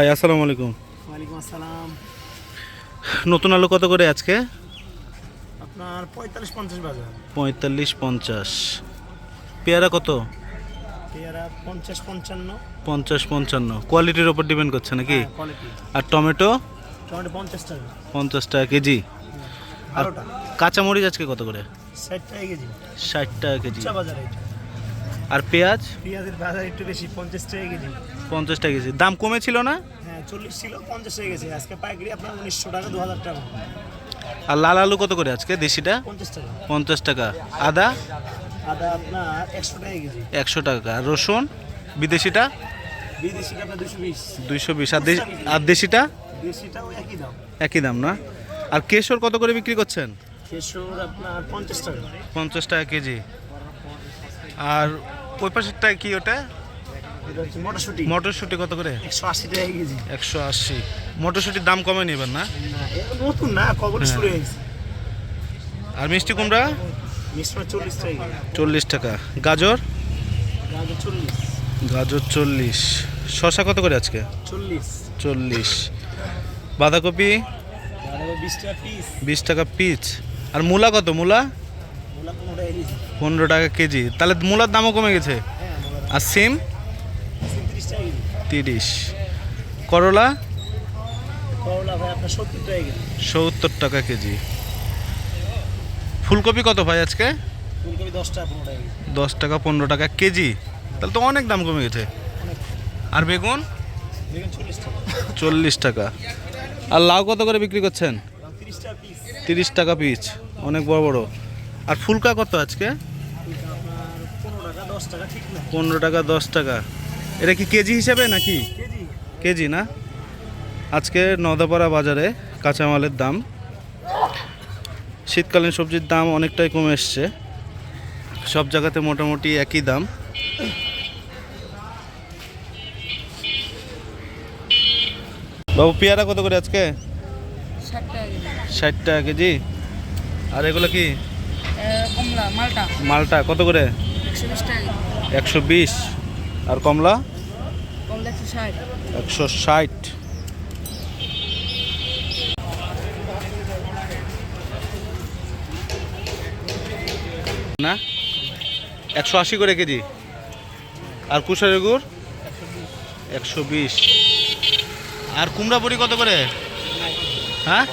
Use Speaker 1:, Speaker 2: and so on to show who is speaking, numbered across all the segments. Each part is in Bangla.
Speaker 1: ভাই আসসালামু আলাইকুম।
Speaker 2: ওয়ালাইকুম আসসালাম।
Speaker 1: নতুন আলু কত করে আজকে?
Speaker 2: আপনার পঁয়তাল্লিশ পঞ্চাশ বাজার।
Speaker 1: পঁয়তাল্লিশ পঞ্চাশ। পেয়ারা কত?
Speaker 2: পেয়ারা পঞ্চাশ পঞ্চান্ন।
Speaker 1: পঞ্চাশ পঞ্চান্ন। কোয়ালিটির ওপর ডিপেন্ড করছে নাকি?
Speaker 2: কোয়ালিটি
Speaker 1: আর টমেটো?
Speaker 2: টমেটো পঞ্চাশ টাকা।
Speaker 1: পঞ্চাশ টাকা কেজি। আর কাঁচামরিচ আজকে কত করে?
Speaker 2: ষাট টাকা কেজি।
Speaker 1: ষাট টাকা কেজি। আর পেঁয়াজ?
Speaker 2: পেঁয়াজের বাজার একটু বেশি পঞ্চাশ টাকা কেজি।
Speaker 1: পঞ্চাশ টাকা কেজি। দাম কমেছিল না?
Speaker 2: হ্যাঁ চল্লিশ ছিল পঞ্চাশ টাকা গেছে। আজকে পাইকারি আপনার উনিশশো টাকা দু হাজার টাকা।
Speaker 1: আর লাল আলু কত করে আজকে দেশিটা?
Speaker 2: পঞ্চাশ টাকা।
Speaker 1: পঞ্চাশ টাকা। আদা?
Speaker 2: আদা আপনার একশো টাকা কেজি।
Speaker 1: একশো টাকা। রসুন? বিদেশিটা?
Speaker 2: বিদেশিটা আপনার দুশো বিশ।
Speaker 1: দুইশো বিশ। আর দেশি- আর দেশিটা?
Speaker 2: দেশিটাও একই দাম।
Speaker 1: একই দাম না? আর কেশর কত করে বিক্রি করছেন?
Speaker 2: কেশর আপনার পঞ্চাশ টাকা।
Speaker 1: পঞ্চাশ টাকা কেজি। আর ওই পাশেরটা কি ওটা?
Speaker 2: মটরশুঁটি।
Speaker 1: মটরশুঁটি কত করে?
Speaker 2: একশো আশি টাকা কেজি।
Speaker 1: একশো আশি। মটরশুঁটির দাম কমে নেবেন না?
Speaker 2: নতুন না কবর
Speaker 1: হ্যাঁ।
Speaker 2: শুরু
Speaker 1: আর মিষ্টি কুমড়া?
Speaker 2: চল্লিশ টাকা
Speaker 1: চল্লিশ টাকা। গাজর?
Speaker 2: গাজর চল্লিশ।
Speaker 1: গাজর চল্লিশ। শশা কত করে আজকে?
Speaker 2: চল্লিশ।
Speaker 1: চল্লিশ। বাঁধাকপি?
Speaker 2: বিশ টাকা পিস।
Speaker 1: আর মূলা কত? মূলা?
Speaker 2: মূলা পনেরো টাকা কেজি।
Speaker 1: পনেরো টাকা কেজি। তাহলে মূলার দামও কমে গেছে?
Speaker 2: হ্যাঁ
Speaker 1: আর সিম?
Speaker 2: তিরিশ।
Speaker 1: করলা?
Speaker 2: সত্তর টাকা কেজি।
Speaker 1: ফুলকপি কত ভাই আজকে?
Speaker 2: দশ টাকা পনেরো টাকা কেজি।
Speaker 1: তাহলে তো অনেক দাম কমে গেছে। আর বেগুন?
Speaker 2: চল্লিশ টাকা।
Speaker 1: আর লাউ কত করে বিক্রি করছেন?
Speaker 2: তিরিশ টাকা পিস
Speaker 1: অনেক বড় বড়। আর ফুলকা কত আজকে?
Speaker 2: পনেরো টাকা দশ টাকা।
Speaker 1: এটা কি কেজি হিসাবে নাকি?
Speaker 2: কেজি।
Speaker 1: কেজি না? আজকে নদাপাড়া বাজারে কাঁচামালের দাম। শীতকালীন সবজির দাম অনেকটাই কমে এসছে। সব জায়গাতে মোটামুটি একই দাম। বাবু পেয়ারা কত করে আজকে?
Speaker 3: ষাট টাকা কেজি।
Speaker 1: ষাট টাকা কেজি। আর এগুলো কি?
Speaker 3: এ, কমলা মালটা।
Speaker 1: মালটা কত করে?
Speaker 3: একশো বিশ
Speaker 1: আর কমলা?
Speaker 3: একশো ষাট।
Speaker 1: না? একশো আশি করে কেজি। আর কুশারের গুড় একশো বিশ। আর কুমড়া বড়ি কত করে? হ্যাঁ?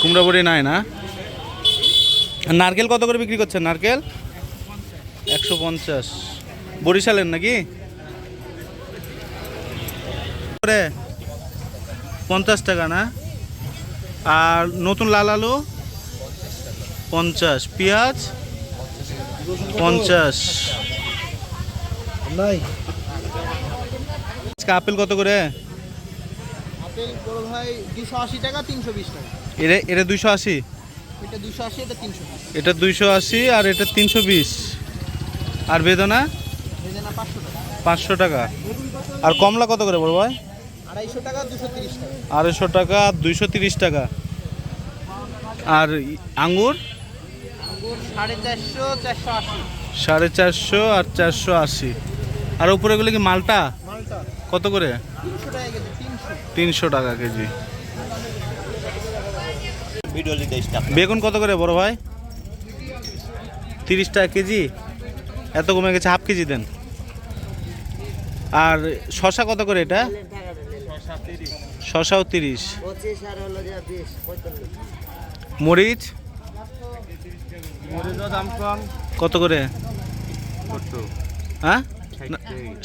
Speaker 1: কুমড়া বড়ি নাই না? নারকেল কত করে বিক্রি করছেন নারকেল? একশো পঞ্চাশ। বরিশালের নাকি? করে পঞ্চাশ টাকা না? আর নতুন লাল আলু? পঞ্চাশ। পেঁয়াজ? পঞ্চাশ। আপেল কত করে?
Speaker 4: আপেল বড় ভাই দুশো আশি টাকা তিনশো বিশ টাকা।
Speaker 1: এটা দুইশো আশি
Speaker 4: এটা
Speaker 1: দুইশো আশি আর এটা তিনশো বিশ। আর বেদনা?
Speaker 4: পাঁচশো টাকা।
Speaker 1: আর কমলা কত করে বড় ভাই?
Speaker 4: আড়াইশো টাকা দুশো তিরিশ টাকা।
Speaker 1: আড়াইশো টাকা দুইশো তিরিশ টাকা। আর আঙ্গুর?
Speaker 4: আঙ্গুর সাড়ে চারশো চারশো
Speaker 1: সাড়ে চারশো আর চারশো আশি। আর উপরে এগুলো কি মালটা?
Speaker 4: মালটা।
Speaker 1: কত করে?
Speaker 4: তিনশো টাকা কেজি তিনশো।
Speaker 1: তিনশো টাকা কেজি। বেগুন কত করে বড় ভাই? তিরিশ টাকা কেজি? এত কমে গেছে হাফ কেজি দেন। আর শশা কত করে এটা? শশাও তিরিশ। মরিচ?
Speaker 2: দাম
Speaker 1: কত করে? হ্যাঁ?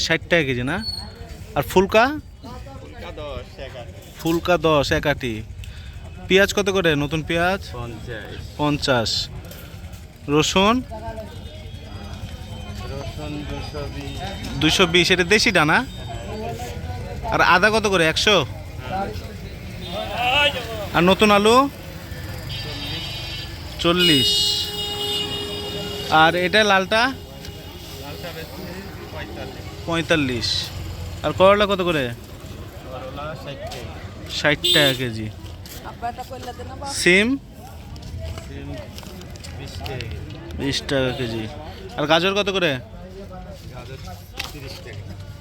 Speaker 1: ষাট টাকা কেজি না? আর ফুলকা? ফুলকা দশ এক আটি। পেঁয়াজ কত করে? নতুন পেঁয়াজ?
Speaker 2: পঞ্চাশ।
Speaker 1: রসুন?
Speaker 2: দুশো বিশ
Speaker 1: এটা দেশি ডানা আর আদা কত করে? একশো? আর নতুন আলু? চল্লিশ। আর এটা লালটা? পঁয়তাল্লিশ। আর করলা কত করে? ষাট টাকা কেজি। সিম? বিশ টাকা কেজি। আর গাজর কত করে?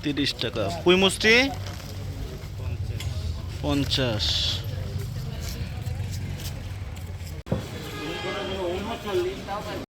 Speaker 1: তিরিশ টাকা। পুঁই মুষ্টি পঞ্চাশ।